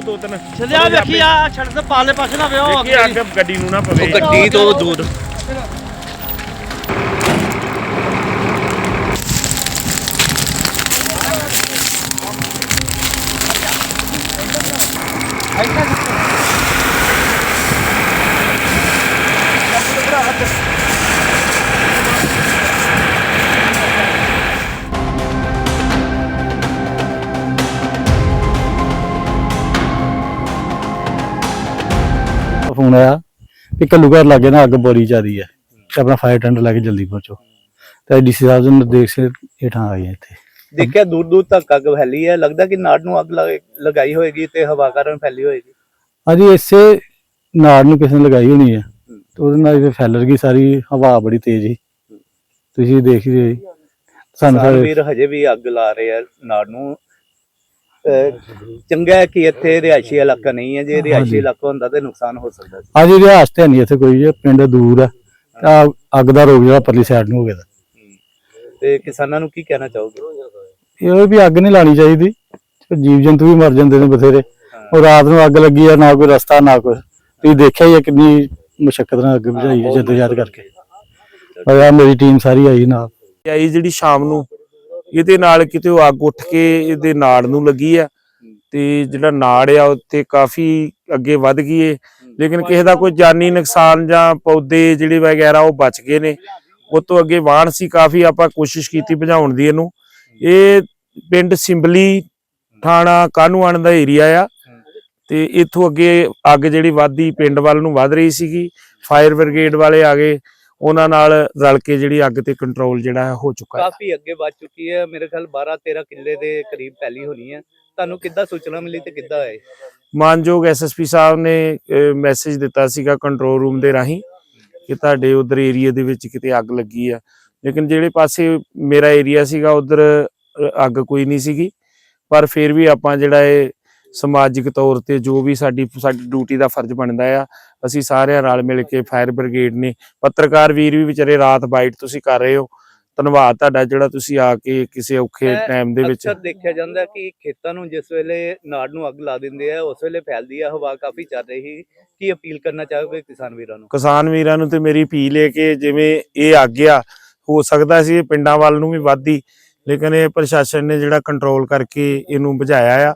ਦੋ ਤਿੰਨ। ਛਲਿਆ ਵੇਖੀ ਆ ਛੱਡ ਤੇ ਪਾਲੇ ਪਾਸੇ ਨਾ ਵੇ ਉਹ ਵੇਖੀ ਅੱਗ। ਗੱਡੀ ਨੂੰ ਨਾ ਪਵੇ। ਗੱਡੀ ਤੋਂ ਦੂਰ ਫੋਨ ਆਇਆ ਕਿ ਕੱਲੂ ਘਰ ਲੱਗੇ ਨਾ ਅੱਗ ਬੜੀ ਜ਼ਿਆਦੀ ਹੈ ਤੇ ਆਪਣਾ ਫਾਇਰ ਟੈਂਡਰ ਲੈ ਕੇ ਜਲਦੀ ਪਹੁੰਚੋ। ਤੇ ਡੀਸੀ ਸਾਹਿਬ ਦੇ ਨਿਰਦੇਸ਼ ਹੇਠਾਂ ਆ ਗਏ ਇੱਥੇ। ਦੇਖਿਆ ਦੂਰ ਦੂਰ ਤੱਕ ਅੱਗ ਫੈਲੀ ਹੈ ਲੱਗਦਾ ਕਿ ਨਾੜ ਨੂੰ ਅੱਗ ਲਗ- ਲਗਾਈ ਹੋਏਗੀ ਤੇ ਹਵਾ ਕਾਰਨ ਫੈਲੀ ਹੋਏਗੀ। ਅਜੀ ਇਸੇ ਨਾੜ ਨੂੰ ਕਿਸੇ ਨੇ ਲਗਾਈ ਹੋਣੀ ਹੈ ਤੇ ਉਹਦੇ ਨਾਲ ਇਹ ਫੈਲਰ ਗਈ ਸਾਰੀ ਹਵਾ ਬੜੀ ਤੇਜ਼ ਸੀ। ਤੁਸੀਂ ਦੇਖ ਹੀ ਰਹੇ ਸਾਨੂੰ ਸਾਰੇ ਵੀਰ ਹਜੇ ਵੀ ਅੱਗ ਲਾ ਰਹੇ ਆ ਨਾੜ ਨੂੰ ਚੰਗਾ ਹੈ ਕਿ ਇੱਥੇ ਰਿਹਾਇਸ਼ੀ ਇਲਾਕਾ ਨਹੀਂ ਹੈ। ਜੇ ਰਿਹਾਇਸ਼ੀ ਹਾਂਜੀ। ਇਲਾਕਾ ਹੁੰਦਾ ਤੇ ਨੁਕਸਾਨ ਹੋ ਸਕਦਾ ਸੀ। ਅਜੀ ਰਿਹਾਸ ਤੇ ਨਹੀਂ ਇੱਥੇ ਕੋਈ ਜੇ ਪਿੰਡ ਦੂਰ ਹੈ। ਤੇ ਅੱਗ ਦਾ ਰੋਗ ਜਿਹੜਾ ਪਰਲੀ ਸਾਈਡ ਨੂੰ ਹੋ ਗਿਆ। ਤੇ ਕਿਸਾਨਾਂ ਨੂੰ ਕੀ ਕਹਿਣਾ ਚਾਹੋਗੇ? ਇਹ ਵੀ ਅੱਗ ਨਹੀਂ ਲਾਣੀ ਚਾਹੀਦੀ। ਜੀਵ ਜੰਤੂ ਵੀ ਮਰ ਜਾਂਦੇ ਨੇ ਬਥੇਰੇ। ਉਹ ਰਾਤ ਨੂੰ ਅੱਗ ਲੱਗੀ ਆ ਨਾ ਕੋਈ ਰਸਤਾ ਨਾ ਕੋਈ। ਤੁਸੀਂ ਦੇਖਿਆ ਹੀ ਹੈ ਕਿੰਨੀ ਮੁਸ਼ਕਲ ਨਾਲ ਅੱਗ ਬੁਝਾਈ ਹੈ ਜਦੋਜਹਿਦ ਕਰਕੇ। ਆ। ਮੇਰੀ ਟੀਮ ਸਾਰੀ ਆਈ ਨਾਲ। ਆਈ ਜਿਹੜੀ ਸ਼ਾਮ ਨੂੰ ਇਹਦੇ ਨਾਲ ਕਿਤੇ ਉਹ ਅੱਗ ਉੱਠ ਕੇ ਇਹਦੇ ਨਾੜ ਨੂੰ ਲੱਗੀ ਆ ਤੇ ਜਿਹੜਾ ਨਾੜ ਆ ਉੱਤੇ ਕਾਫੀ ਅੱਗੇ ਵੱਧ ਗਈ ਏ। ਲੇਕਿਨ ਕਿਸੇ ਦਾ ਕੋਈ ਜਾਨੀ ਨੁਕਸਾਨ ਜਾਂ ਪੌਦੇ ਜਿਹੜੇ ਵਗੈਰਾ ਉਹ ਬਚ ਗਏ ਨੇ। ਉਹ ਤੋਂ ਅੱਗੇ ਵਾਹਣ ਸੀ, ਕਾਫੀ ਆਪਾਂ ਕੋਸ਼ਿਸ਼ ਕੀਤੀ ਭਜਾਉਣ ਦੀ ਇਹਨੂੰ। ਇਹ ਪਿੰਡ ਸਿੰਬਲੀ ਥਾਣਾ ਕਾਨੂੰਨ ਦਾ ਏਰੀਆ ਆ। ਤੇ ਇੱਥੋਂ ਅੱਗੇ ਅੱਗ ਜਿਹੜੀ ਵੱਧਦੀ ਪਿੰਡ ਵੱਲ ਨੂੰ ਵੱਧ ਰਹੀ ਸੀਗੀ। ਫਾਇਰ ਬ੍ਰਿਗੇਡ ਵਾਲੇ ਆ ਗਏ। ਉਹਨਾਂ ਨਾਲ ਰਲ ਕੇ ਜਿਹੜੀ ਅੱਗ ਤੇ ਕੰਟਰੋਲ ਜਿਹੜਾ ਹੈ ਹੋ ਚੁੱਕਾ ਹੈ। ਕਾਫੀ ਅੱਗੇ ਵੱਧ ਚੁੱਕੀ ਹੈ। ਮੇਰੇ ਖਿਆਲ 12 13 ਕਿੱਲੇ ਦੇ ਕਰੀਬ ਫੈਲੀ ਹੋਣੀ ਹੈ। ਤੁਹਾਨੂੰ ਕਿੱਦਾਂ ਸੂਚਨਾ ਮਿਲੀ ਤੇ ਕਿੱਦਾਂ ਆਏ? ਮਾਨਯੋਗ ਐਸਐਸਪੀ ਸਾਹਿਬ ਨੇ ਮੈਸੇਜ ਦਿੱਤਾ ਸੀਗਾ ਕੰਟਰੋਲ ਰੂਮ ਦੇ ਰਾਹੀਂ ਕਿ ਤੁਹਾਡੇ ਉਧਰ ਏਰੀਆ ਦੇ ਵਿੱਚ ਕਿਤੇ ਅੱਗ ਲੱਗੀ ਆ। ਲੇਕਿਨ ਜਿਹੜੇ ਪਾਸੇ ਮੇਰਾ ਏਰੀਆ ਸੀਗਾ ਉਧਰ ਅੱਗ ਕੋਈ ਨਹੀਂ ਸੀਗੀ। ਪਰ ਫਿਰ ਵੀ ਆਪਾਂ ਜਿਹੜਾ ਇਹ ਸਮਾਜਿਕ ਤੌਰ ਤੇ ਜੋ ਵੀ ਸਾਡੀ ਸਾਡੀ ਡਿਊਟੀ ਦਾ ਫਰਜ਼ ਬਣਦਾ ਆ ਅਸੀਂ ਸਾਰਿਆਂ ਰਲ ਮਿਲ ਕੇ ਫਾਇਰ ਬ੍ਰਿਗੇਡ ਨੇ ਪੱਤਰਕਾਰ ਵੀਰ ਵੀ ਵਿਚਾਰੇ ਰਾਤ ਬਾਈਟ ਤੁਸੀਂ ਕਰ ਰਹੇ ਹੋ। ਧੰਨਵਾਦ ਤੁਹਾਡਾ ਜਿਹੜਾ ਤੁਸੀਂ ਆ ਕੇ ਕਿਸੇ ਔਖੇ ਟਾਈਮ ਦੇ ਵਿੱਚ ਅਕਸਰ ਦੇਖਿਆ ਜਾਂਦਾ ਕਿ ਖੇਤਾਂ ਨੂੰ ਜਿਸ ਵੇਲੇ ਨਾੜ ਨੂੰ ਅੱਗ ਲਾ ਦਿੰਦੇ ਆ ਉਸ ਵੇਲੇ ਫੈਲਦੀ ਆ ਹਵਾ ਕਾਫੀ ਚੱਲ ਰਹੀ ਕੀ ਅਪੀਲ ਕਰਨਾ ਚਾਹੋਗੇ ਕਿਸਾਨ ਵੀਰਾਂ ਨੂੰ? ਕਿਸਾਨ ਵੀਰਾਂ ਨੂੰ ਤੇ ਮੇਰੀ ਅਪੀਲ ਹੈ ਕਿ ਜਿਵੇਂ ਇਹ ਆ ਹੋ ਸਕਦਾ ਸੀ ਇਹ ਪਿੰਡਾਂ ਵੱਲ ਨੂੰ ਵੀ ਵੱਧਦੀ ਲੇਕਿਨ ਇਹ ਪ੍ਰਸ਼ਾਸਨ ਨੇ ਜਿਹੜਾ ਕੰਟਰੋਲ ਕਰਕੇ ਇਹਨੂੰ ਬੁਝਾਇਆ ਆ।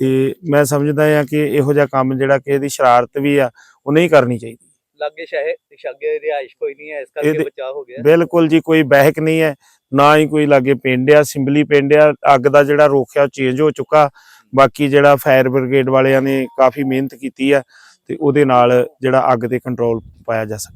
ਤੇ ਮੈਂ ਸਮਝਦਾ ਆ ਕਿ ਇਹੋ ਜਿਹਾ ਕੰਮ ਜਿਹੜਾ ਕਿ ਇਹਦੀ ਸ਼ਰਾਰਤ ਵੀ ਆ ਉਹ ਨਹੀਂ ਕਰਨੀ ਚਾਹੀਦੀ। ਲਾਗੇ ਸ਼ਹਿਰ ਸ਼ਾਗੇ ਰਿਹਾਇਸ਼ ਕੋਈ ਨਹੀਂ ਹੈ ਇਸ ਕਰਕੇ ਬਚਾਅ ਹੋ ਗਿਆ। ਬਿਲਕੁਲ ਜੀ ਕੋਈ ਬਹਿਕ ਨਹੀਂ ਹੈ ਨਾ ਹੀ ਕੋਈ ਲਾਗੇ ਪਿੰਡ ਆ ਸਿੰਬਲੀ ਪਿੰਡ ਆ ਅੱਗ ਦਾ ਜਿਹੜਾ ਰੋਕਿਆ ਚੇਂਜ ਹੋ ਚੁੱਕਾ। ਬਾਕੀ ਜਿਹੜਾ ਫਾਇਰ ਬ੍ਰਿਗੇਡ ਵਾਲਿਆਂ ਨੇ ਕਾਫੀ ਮਿਹਨਤ ਕੀਤੀ ਆ ਤੇ ਉਹਦੇ ਨਾਲ ਜਿਹੜਾ ਅੱਗ ਤੇ ਕੰਟਰੋਲ ਪਾਇਆ ਜਾ ਸਕੇ।